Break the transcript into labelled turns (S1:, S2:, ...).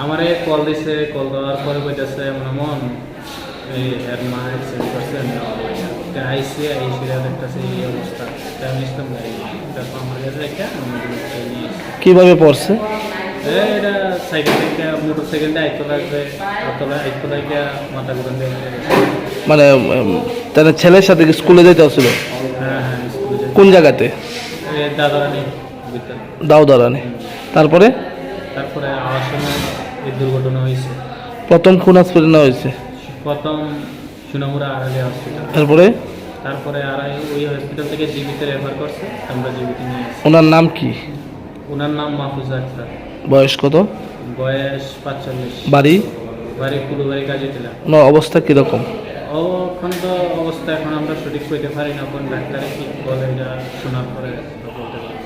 S1: আমারে কল দিছে কল দেওয়ার পরে কইতেছে মনে মন এই এর মা অ্যাক্সিডেন্ট করছে তা আইসি আইসি দেখতেছে এই অবস্থা। আমি ইসলাম তারপর আমার কাছে।
S2: কীভাবে পড়ছে?
S1: এই এটা সাইকেল থেকে মোটর সাইকেলটা মাথা গেছে।
S2: মানে তার ছেলের সাথে স্কুলে যেতে হচ্ছিল?
S1: হ্যাঁ হ্যাঁ
S2: কোন জায়গাতে?
S1: বুঝতে
S2: তারপরে?
S1: তারপরে আমার সময় এই দুর্ঘটনা হয়েছে।
S2: প্রথম খুন হসপিটাল নেওয়া হয়েছে?
S1: প্রথম সুনামুরা আড়ালে হসপিটাল
S2: তারপরে?
S1: তারপরে আড়াই ওই হসপিটাল থেকে জিবিতে রেফার করছে আমরা জিবিতে নিয়ে
S2: ওনার নাম কি?
S1: ওনার নাম মাহফুজা আক্তার।
S2: বয়স কত?
S1: বয়স পাঁচচল্লিশ।
S2: বাড়ি?
S1: বাড়ি পুরোবাড়ি কাজে দিলাম
S2: ওনার অবস্থা কীরকম?
S1: এখন তো অবস্থা এখন আমরা সঠিক কইতে পারি না কোন ডাক্তারে কি বলে এটা শোনার পরে বলতে পারি